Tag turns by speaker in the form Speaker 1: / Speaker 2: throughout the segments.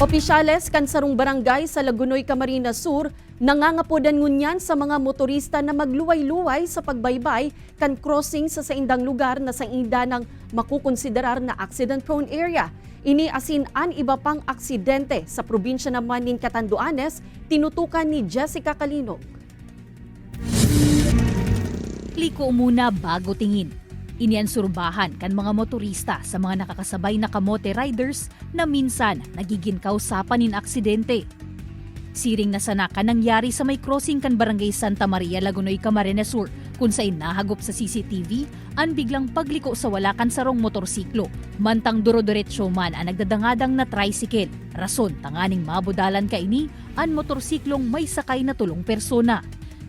Speaker 1: Opisyales kan sarong barangay sa Lagunoy, Camarines Sur nangangapodan ngunyan sa mga motorista na magluway-luway sa pagbaybay kan crossing sa saindang lugar na sa ida ng makukonsiderar na accident-prone area. Ini asin an iba pang aksidente sa probinsya naman nin Catanduanes, tinutukan ni Jessica Kalinog.
Speaker 2: Liko muna bago tingin. Inian surbahan kan mga motorista sa mga nakakasabay na kamote riders na minsan nagiging kausapan nin aksidente. Siring na sana ka nangyari sa may crossing kan barangay Santa Maria, Lagunoy, Camarines Sur kung sa nahagop sa CCTV ang biglang pagliko sa walakan sarong motorsiklo. Mantang duro-diretso man ang nagdadangadang na tricycle. Rason tanganing mabudalan ka ini ang motorsiklong may sakay na tulong persona.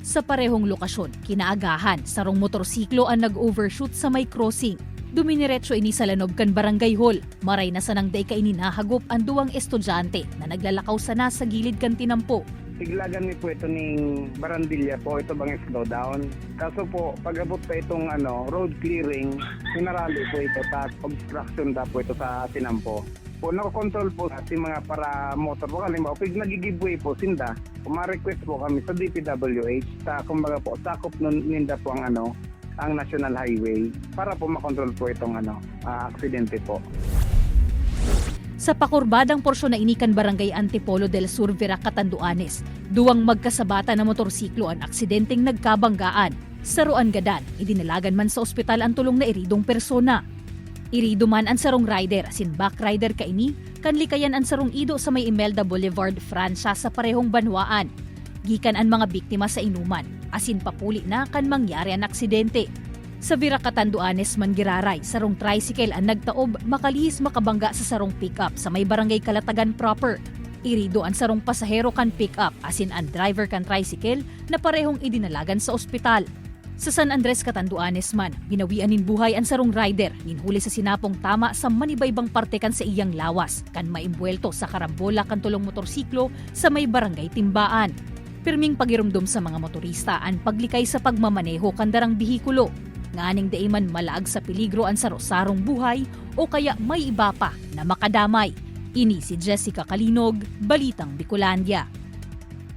Speaker 2: Sa parehong lokasyon, kinaagahan sarong motorsiklo ang nag-overshoot sa may crossing. Duminiretso ini sa lanob kan barangay hall. Maray na sanang day ka ini nahagop ang duwang estudyante na naglalakaw sana sa gilid kan tinampo.
Speaker 3: Tiglagan ni po ito ng Barandilla po, ito bang slowdown. Kaso po, pag abot pa itong ano, road clearing, sinarali po ito sa obstruction da po ito sa Tinampo. Po, nakokontrol po si mga para motor po. Halimbawa, pag nagigibway po, sinda, ma-request po kami sa DPWH sa, kumbaga po, sakop nun ninda po ang ano, ang National Highway para po makontrol po itong ano, ah, aksidente po.
Speaker 2: Sa pakurbadang porsyon na inikan barangay Antipolo del Sur, Vera, Catanduanes, duwang magkasabata na motorsiklo ang aksidenteng nagkabanggaan. Sa Ruan Gadan, idinalagan man sa ospital ang tulong na iridong persona. Irido man ang sarong rider, asin back rider kaini, kanlikayan ang sarong ido sa may Imelda Boulevard, Francia sa parehong banwaan. Gikan ang mga biktima sa inuman, asin papuli na kan mangyari ang aksidente. Sa Vira Catanduanes man giraray, sarong tricycle ang nagtaob makalihis makabangga sa sarong pickup sa may barangay Kalatagan proper. Irido ang sarong pasahero kan pickup asin ang driver kan tricycle na parehong idinalagan sa ospital. Sa San Andres Catanduanes man, binawian nin buhay ang sarong rider ninhuli sa sinapong tama sa manibaybang parte kan sa iyang lawas kan maimbuelto sa karambola kan tulong motorsiklo sa may barangay Timbaan. Pirming pagirumdum sa mga motorista ang paglikay sa pagmamaneho kan darang bihikulo nganing daiman malaag sa peligro ang sarosarong buhay o kaya may iba pa na makadamay. Ini si Jessica Kalinog, Balitang Bicolandia.